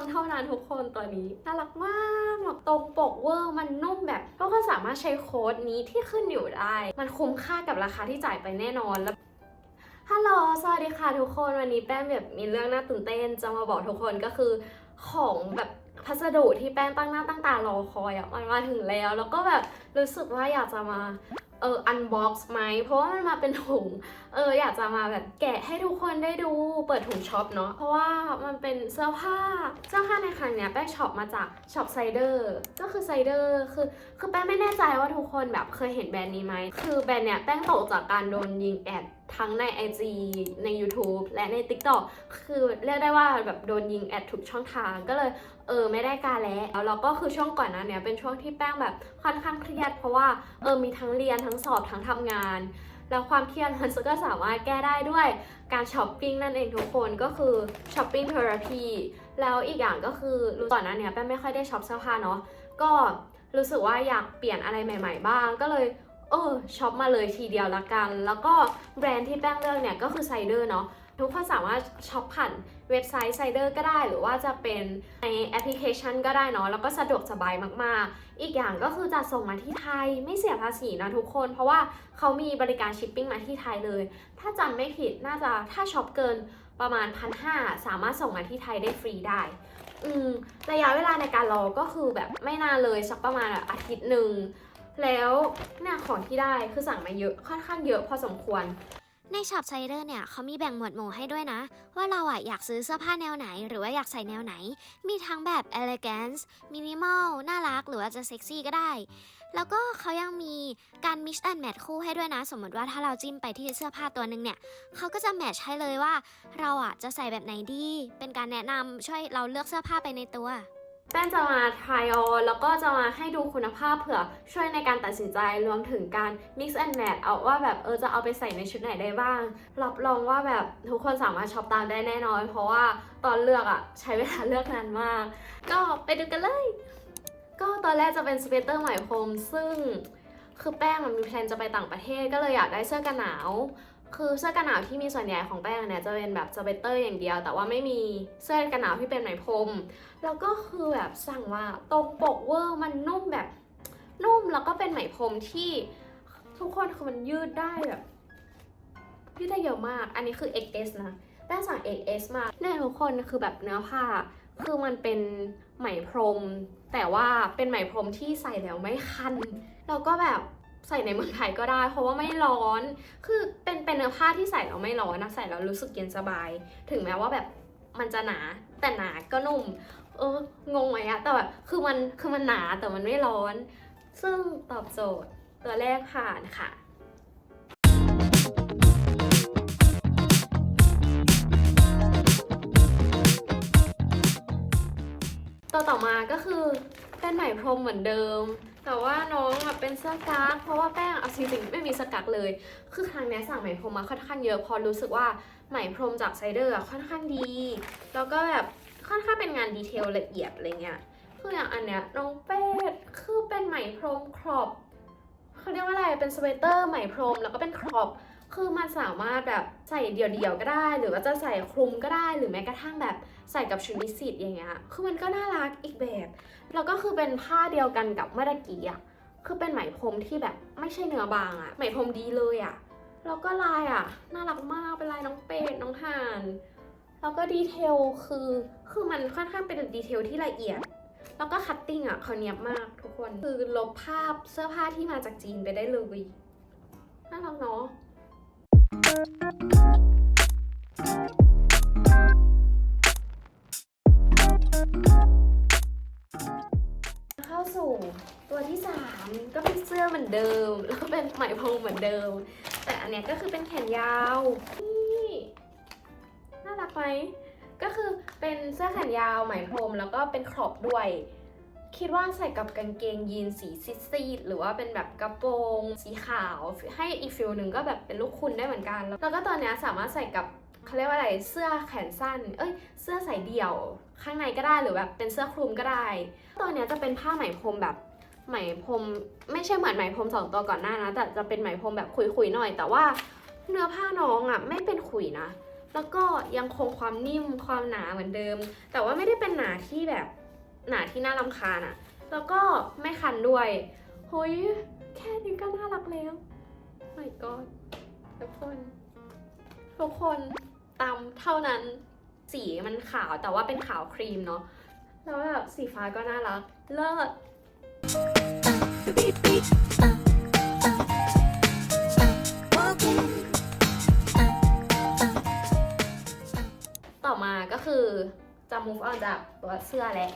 ำเท่านั้นทุกคนตัวนี้น่ารักมากแบบตรงปกเวอร์มันนุ่มแบบก็ก็สามารถใช้โค้ดนี้ที่ขึ้นอยู่ได้ มันคุ้มค่ากับราคาที่จ่ายไปแน่นอนแล้วฮัลโหล สวัสดีค่ะทุกคน วันนี้แป้งแบบมีเรื่องน่าตื่นเต้น จะมาบอกทุกคนก็คือของแบบพัสดุที่แป้งตั้งหน้าตั้งตารอคอยอะมันมาถึงแล้ว แล้วก็แบบรู้สึกว่าอยากจะมา เอออันบ็อกซ์ไหมเพราะว่ามันมาเป็นถุง เอออยากจะมาแบบแกะให้ทุกคนได้ดูเปิดถุงช็อปเนาะเพราะว่ามันเป็นเสื้อผ้าเสื้อผ้าในครั้งเนี้ยแป้งช็อปมาจากช็อปไซเดอร์ก็คือไซเดอร์คือคือแป้งไม่แน่ใจว่าทุกคนแบบเคยเห็นแบรนด์นี้ไหมคือแบรนด์เนี้ยแป้งตกจากการโดนยิงแอด ทั้งใน IG ใน YouTube และใน TikTok คือเรียกได้ว่าแบบโดนยิงแอดทุกช่องทางก็เลยเออไม่ได้การแล้วแล้วก็คือช่วงก่อนนั้นเนี่ยเป็นช่วงที่แป้งแบบค่อนข้างเครียด เพราะว่าเออมีทั้งเรียนทั้งสอบทั้งทำงาน แล้วความเครียดมันก็สามารถแก้ได้ด้วยการช้อปปิ้งนั่นเองทุกคนก็คือช้อปปิ้งเทอราพีแล้วอีกอย่างก็คือรู้ก่อนหน้าเนี้ยแป้งไม่ค่อยได้ช็อปเสื้อผ้าเนาะก็รู้สึกว่าอยากเปลี่ยนอะไรใหม่ ๆ บ้างก็เลย เออช็อปมาเลยทีเดียวละกัน แล้วก็แบรนด์ที่แป้งเลือกเนี่ยก็คือไซเดอร์เนาะทุกคนสามารถช็อปผ่านเว็บไซต์ไซเดอร์ก็ได้หรือว่าจะเป็นในแอปพลิเคชันก็ได้เนาะแล้วก็สะดวกสบายมากๆ อีกอย่างก็คือจะส่งมาที่ไทยไม่เสียภาษีนะทุกคน เพราะว่าเขามีบริการชิปปิ้งมาที่ไทยเลย ถ้าจำไม่ผิดน่าจะถ้าช็อปเกินประมาณพันห้าสามารถส่งมาที่ไทยได้ฟรีได้อืมระยะเวลาในการรอก็คือแบบไม่นานเลยสักประมาณอาทิตย์หนึ่ง แล้วเนี่ยของที่ได้คือสั่งมาเยอะค่อนข้างเยอะพอสมควร ในช็อปไซเดอร์เนี่ยเขามีแบ่งหมวดหมู่ให้ด้วยนะ ว่าเราอะอยากซื้อเสื้อผ้าแนวไหน หรือว่าอยากใส่แนวไหน มีทั้งแบบ elegance minimal น่ารักหรือว่าจะเซ็กซี่ก็ได้ แล้วก็เขายังมีการ mix and match คู่ให้ด้วยนะ สมมติว่าถ้าเราจิ้มไปที่เสื้อผ้าตัวหนึ่งเนี่ยเขาก็จะแมทช์ให้เลยว่า เราอะจะใส่แบบไหนดี เป็นการแนะนำช่วยเราเลือกเสื้อผ้าไปในตัว แป้งจะมา try on แล้วก็จะมาให้ดูคุณภาพเผื่อช่วยในการตัดสินใจรวมถึงการ mix and match เอาว่าแบบเออจะเอาไปใส่ในชุดไหนได้บ้าง รับรองว่าแบบทุกคนสามารถช็อปตามได้แน่นอน เพราะว่าตอนเลือกอะใช้เวลาเลือกนานมาก ก็ไปดูกันเลย ก็ตอนแรกจะเป็นสเวตเตอร์ไหมพรมซึ่งคือแป้งมันมีแพลนจะไปต่างประเทศก็เลยอยากได้เสื้อกันหนาว คือเสื้อกันหนาวที่มีส่วนใหญ่ของแป้งเนี่ยจะเป็นแบบสเวตเตอร์อย่างเดียว แต่ว่าไม่มีเสื้อกันหนาวที่เป็นไหมพรม แล้วก็คือแบบสั่งมาตรงปกเวอร์มันนุ่มแบบนุ่มแล้วก็เป็นไหมพรมที่ทุกคนคือมันยืดได้แบบยืดได้เยอะมาก อันนี้คือ XS นะแป้งสั่ง XS มาเนี่ยทุกคนคือแบบเนื้อผ้าคือมันเป็นไหมพรม แต่ว่าเป็นไหมพรมที่ใส่แล้วไม่คันแล้วก็แบบ ใส่ในเมืองไทยก็ได้ เพราะว่าไม่ร้อน คือเป็นเป็นเนื้อผ้าที่ใส่แล้วไม่ร้อนนะใส่แล้วรู้สึกเย็นสบาย ถึงแม้ว่าแบบมันจะหนาแต่หนาก็นุ่ม เอองงไหมอะแต่แบบคือมันคือมันหนาแต่มันไม่ร้อน ซึ่งตอบโจทย์ตัวแรกผ่านค่ะตัวต่อมาก็คือเป็นไหมพรมเหมือนเดิม แต่ว่าน้องแบบเป็นเสื้อกั๊กเพราะว่าแป้งเอาจริงๆไม่มีสกักเลย คือครั้งนี้สั่งไหมพรมมาค่อนข้างเยอะพอรู้สึกว่าไหมพรมจากไซเดอร์อะค่อนข้างดี แล้วก็แบบค่อนข้างเป็นงานดีเทลละเอียดอะไรเงี้ยคืออย่างอันเนี้ยน้องเป็ดคือเป็นไหมพรมครอบเขาเรียกว่าอะไรเป็นสเวตเตอร์ไหมพรมแล้วก็เป็นครอบ คือมันสามารถแบบใส่เดี่ยวๆก็ได้ หรือว่าจะใส่คลุมก็ได้ หรือแม้กระทั่งแบบใส่กับชุดนิสิตอย่างเงี้ย คือมันก็น่ารักอีกแบบ แล้วก็คือเป็นผ้าเดียวกันกับเมื่อกี้อะ คือเป็นไหมพรมที่แบบไม่ใช่เนื้อบางอะ ไหมพรมดีเลยอะ แล้วก็ลายอะ น่ารักมากเป็นลายน้องเป็ดน้องห่าน แล้วก็ดีเทลคือ คือมันค่อนข้างเป็นดีเทลที่ละเอียด แล้วก็คัตติ้งอะเขาเนียบมากทุกคน คือลบภาพเสื้อผ้าที่มาจากจีนไปได้เลย น่ารักเนาะ เข้าสู่ตัวที่ 3 ก็เป็นเสื้อเหมือนเดิม แล้วก็เป็นไหมพรมเหมือนเดิม แต่อันเนี้ยก็คือเป็นแขนยาวนี่น่ารักไหมก็คือเป็นเสื้อแขนยาวไหมพรมแล้วก็เป็นครอปด้วย คิดว่าใส่กับกางเกงยีนสีซีดๆหรือว่าเป็นแบบกระโปรงสีขาว ให้อีกฟิลหนึ่งก็แบบเป็นลูกคุณได้เหมือนกัน แล้วก็ตอนเนี้ยสามารถใส่กับเขาเรียกว่าอะไรเสื้อแขนสั้น เอ้ย เสื้อใส่เดี่ยว ข้างในก็ได้หรือแบบเป็นเสื้อคลุมก็ได้ ตอนเนี้ยจะเป็นผ้าไหมพรมแบบไหมพรมไม่ใช่เหมือนไหมพรมสองตัวก่อนหน้านะแต่จะเป็นไหมพรมแบบขุยๆหน่อย แต่ว่าเนื้อผ้าน้องอะไม่เป็นขุยนะ แล้วก็ยังคงความนิ่มความหนาเหมือนเดิม แต่ว่าไม่ได้เป็นหนาที่แบบ หนาที่น่ารำคาญอะแล้วก็ไม่คันด้วยเฮ้ยแค่นี้ก็น่ารักแล้ว my god ทุกคน ทุกคนตามเท่านั้นสีมันขาวแต่ว่าเป็นขาวครีมเนาะแล้วแบบสีฟ้าก็น่ารัก เลิศต่อมาก็คือจะ move on จากตัวเสื้อแหละ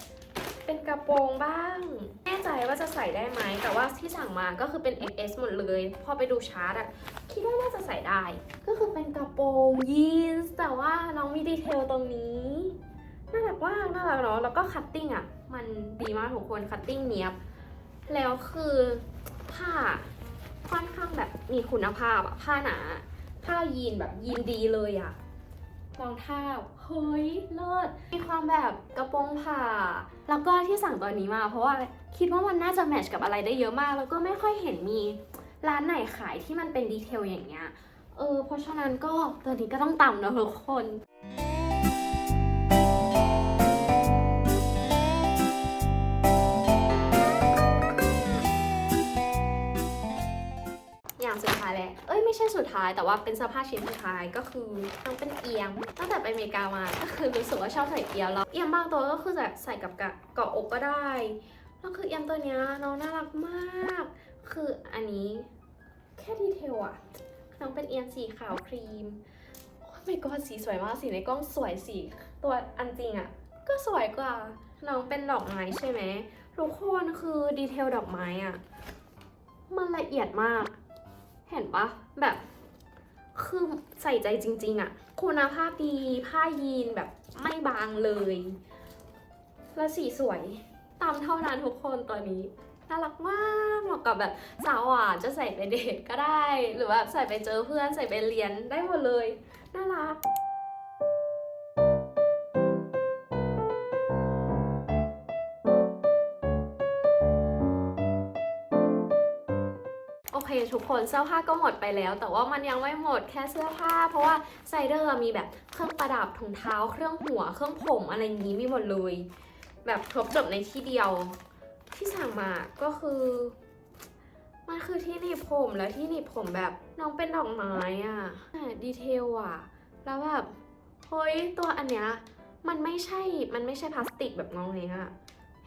เป็นกระโปรงบ้าง แน่ใจว่าจะใส่ได้ไหม แต่ว่าที่สั่งมาก็คือเป็น XS หมดเลย พอไปดูชาร์ตอะคิดว่าน่าจะใส่ได้ ก็คือเป็นกระโปรงยีนส์แต่ว่าน้องมีดีเทลตรงนี้น่ารักมากน่ารักเนาะแล้วก็คัตติ้งอะมันดีมากทุกคนคัตติ้งเนี้ยบแล้วคือผ้าค่อนข้างแบบมีคุณภาพอะผ้าหนาผ้ายีนแบบยีนดีเลยอะ รองเท้าเฮ้ยเลิศมีความแบบกระโปรงผ่า แล้วก็ที่สั่งตัวนี้มาเพราะว่าคิดว่ามันน่าจะแมทช์กับอะไรได้เยอะมาก แล้วก็ไม่ค่อยเห็นมีร้านไหนขายที่มันเป็นดีเทลอย่างเงี้ยเออเพราะฉะนั้นก็ตัวนี้ก็ต้องต่ำนะทุกคน ท้าย แต่ว่าเป็นเสื้อผ้าชิ้นสุดท้ายก็คือต้องเป็นเอียมตั้งแต่ไปอเมริกามาก็คือรู้สึกว่าชอบใส่เอียมแล้วเอียมบางตัวก็คือแบบใส่กับเกาะอกก็ได้แล้วคือเอียมตัวเนี้ยน้องน่ารักมาก คืออันนี้แค่ดีเทลอะน้องเป็นเอียมสีขาวครีมโอ้ไม่ก็สีสวยมากสีในกล้องสวยสีตัวอันจริงอะก็สวยกว่าน้องเป็นดอกไม้ใช่ไหมทุกคนคือดีเทลดอกไม้อะมันละเอียดมาก เห็นปะแบบ คือใส่ใจจริง ๆอะคุณภาพดีผ้ายีนแบบไม่บางเลย และสีสวยตามเท่านั้นทุกคนตอนนี้น่ารักมากเหมาะกับแบบสาวหวานจะใส่ไปเดทก็ได้ หรือว่าใส่ไปเจอเพื่อนใส่ไปเรียนได้หมดเลย น่ารัก ทุกคนเสื้อผ้าก็หมดไปแล้ว แต่ว่ามันยังไม่หมดแค่เสื้อผ้า เพราะว่าไซเดอร์มีแบบเครื่องประดับถุงเท้า เครื่องหัว เครื่องผมอะไรอย่างนี้มีหมดเลย แบบครบจบในที่เดียว ที่สั่งมาก็คือ มันคือที่หนีบผมแล้วที่หนีบผมแบบน้องเป็นดอกไม้อะดีเทลอะแล้วแบบเฮ้ยตัวอันเนี้ยมันไม่ใช่ มันไม่ใช่พลาสติกแบบน้องเนี้ย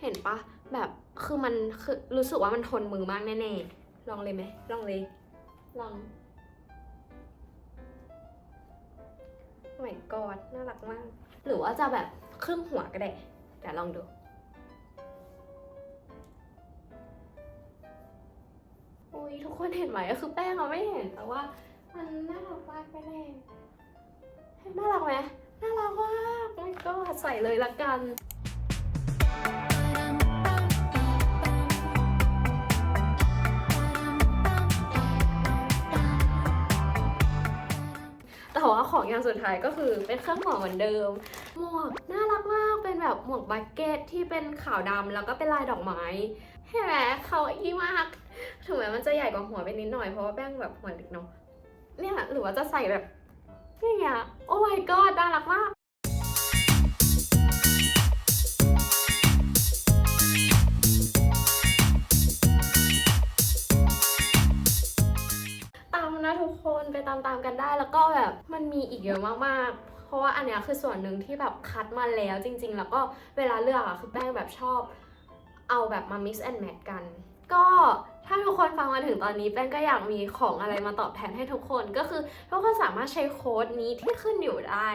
เห็นปะแบบคือมันคือรู้สึกว่ามันทนมือมากแน่ๆ ลองเลยไหมลองเลยลองโอ้ my god น่ารักมาก หรือว่าจะแบบครึ่งหัวก็ได้เดี๋ยวลองดูโอ้ยทุกคนเห็นไหมก็คือแป้งเราไม่เห็นแต่ว่า มันน่ารักมากแน่ๆเห็นน่ารักไหมน่ารักมากโอ้ my god ใส่เลยละกัน แต่ว่าของอย่างสุดท้ายก็คือเป็นเครื่องหมวกเหมือนเดิม หมวกน่ารักมาก เป็นแบบหมวกบักเก็ตที่เป็นขาวดำแล้วก็เป็นลายดอกไม้เห็นไหมเขาอีมาก ถึงแม้มันจะใหญ่กว่าหัวไปนิดหน่อยเพราะว่าแป้งแบบหัวเล็กเนาะ เนี่ยหรือว่าจะใส่แบบอย่างเงี้ยโอ้ my god น่ารักมากตามนะทุกคนไปตามๆกันได้ อีกเยอะมากๆ เพราะว่าอันเนี้ยคือส่วนหนึ่งที่แบบคัดมาแล้วจริง ๆ แล้วก็เวลาเลือกอะคือแป้งแบบชอบ เอาแบบมา mix and match กัน ก็ถ้าทุกคนฟังมาถึงตอนนี้แป้งก็อยากมีของอะไรมาตอบแทนให้ทุกคน ก็คือทุกคนสามารถใช้โค้ดนี้ที่ขึ้นอยู่ได้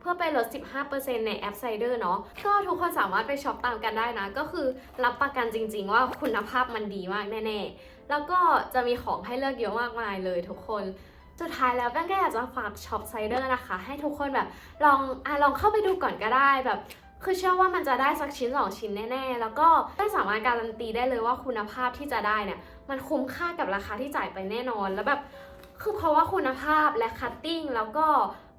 เพื่อไปลด 15%ในแอปไซเดอร์เนาะก็ทุกคนสามารถไปช็อปตามกันได้นะ ก็คือรับประกันจริง ๆ ว่าคุณภาพมันดีมากแน่ ๆ แล้วก็จะมีของให้เลือกเยอะมากมายเลยทุกคน สุดท้ายแล้วแป้งก็อยากจะฝากช็อปไซเดอร์นะคะ ให้ทุกคนแบบลองอะลองเข้าไปดูก่อนก็ได้แบบคือเชื่อว่ามันจะได้สักชิ้นสองชิ้นแน่ๆ แล้วก็ไม่สามารถการันตีได้เลยว่าคุณภาพที่จะได้เนี่ย มันคุ้มค่ากับราคาที่จ่ายไปแน่นอน แล้วแบบคือเพราะว่าคุณภาพและคัตติ้งแล้วก็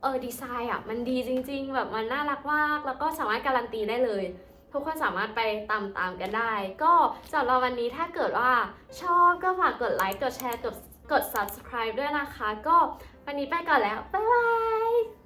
เออดีไซน์อะมันดีจริง ๆ แบบมันน่ารักมาก แล้วก็สามารถการันตีได้เลย ทุกคนสามารถไปตามตามๆกันได้ ก็สำหรับวันนี้ถ้าเกิดว่าชอบก็ฝากกดไลค์กดแชร์กด กด subscribe ด้วยนะคะ ก็วันนี้ไปก่อนแล้ว บ๊ายบาย